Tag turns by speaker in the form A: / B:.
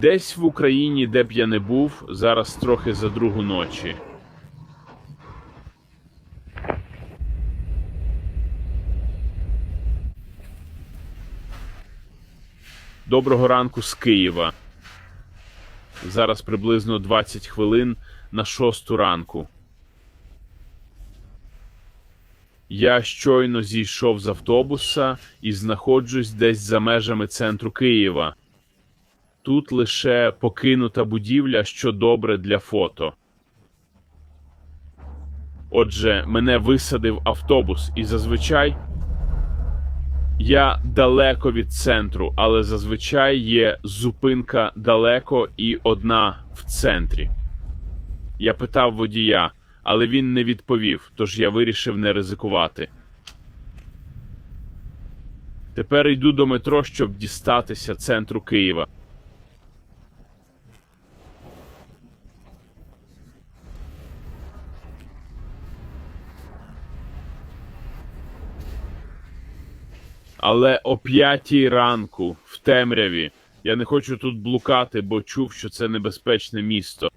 A: Десь в Україні, де б я не був, зараз трохи за другу ночі. Доброго ранку з Києва. Зараз приблизно 20 хвилин на шосту ранку. Я щойно зійшов з автобуса і знаходжусь десь за межами центру Києва. Тут лише покинута будівля, що добре для фото. Отже, мене висадив автобус, і зазвичай я далеко від центру, але зазвичай є зупинка далеко і одна в центрі. Я питав водія, але він не відповів, тож я вирішив не ризикувати. Тепер йду до метро, щоб дістатися центру Києва. Але о п'ятій ранку, в темряві, я не хочу тут блукати, бо чув, що це небезпечне місто.